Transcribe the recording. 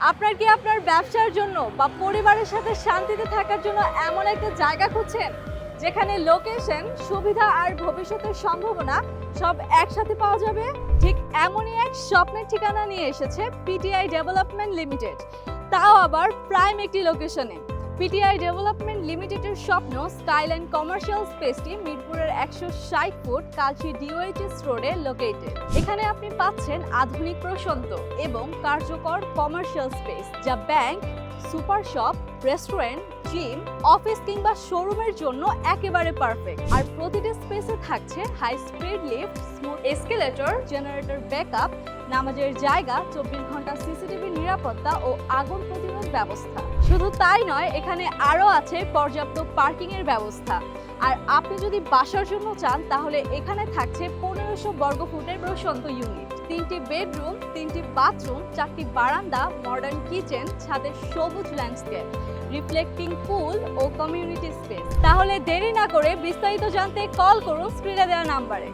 আপনার কি আপনার ব্যবসার জন্য বা পরিবারের সাথে শান্তিতে থাকার জন্য এমন একটা জায়গা খুঁজছেন? যেখানে লোকেশন সুবিধা আর ভবিষ্যতের সম্ভাবনা সব একসাথে পাওয়া যাবে? ঠিক এমনই এক স্বপ্নের ঠিকানা নিয়ে এসেছে পিটিআই ডেভেলপমেন্ট লিমিটেড তাও আবার প্রাইম একটি লোকেশনে পিটিআই ডেভেলপমেন্ট লিমিটেডের স্বপ্ন স্কাইল্যান্ড কমার্শিয়াল স্পেসটি মিরপুরের একশো ষাট ফুট কালচি ডিওএইচএস রোডে লোকেটেড এখানে আপনি পাচ্ছেন আধুনিক প্রশান্ত এবং কার্যকর কমার্শিয়াল স্পেস যা bank super shop restaurant gym office কিংবা শোরুমের জন্য একেবারে পারফেক্ট আর প্রতিটি স্পেসে থাকছে high speed lift smooth escalator generator backup নামাজের জায়গা, চব্বিশ ঘণ্টা সিসিটিভি নিরাপত্তা ও আগুন প্রতিরোধ ব্যবস্থা। শুধু তাই নয়, এখানে আরও আছে পর্যাপ্ত পার্কিংয়ের ব্যবস্থা। আর আপনি যদি বাসার জন্য চান, তাহলে এখানে থাকছে পনেরোশো বর্গ ফুটের প্রশান্ত ইউনিট তিনটি বেডরুম তিনটি বাথরুম চারটি বারান্দা মডার্ন কিচেন ছাদের সবুজ ল্যান্ডস্কেপ রিফ্লেক্টিং পুল ও কমিউনিটি স্পেস তাহলে দেরি না করে বিস্তারিত জানতে কল করুন স্ক্রিনে দেওয়া নাম্বারে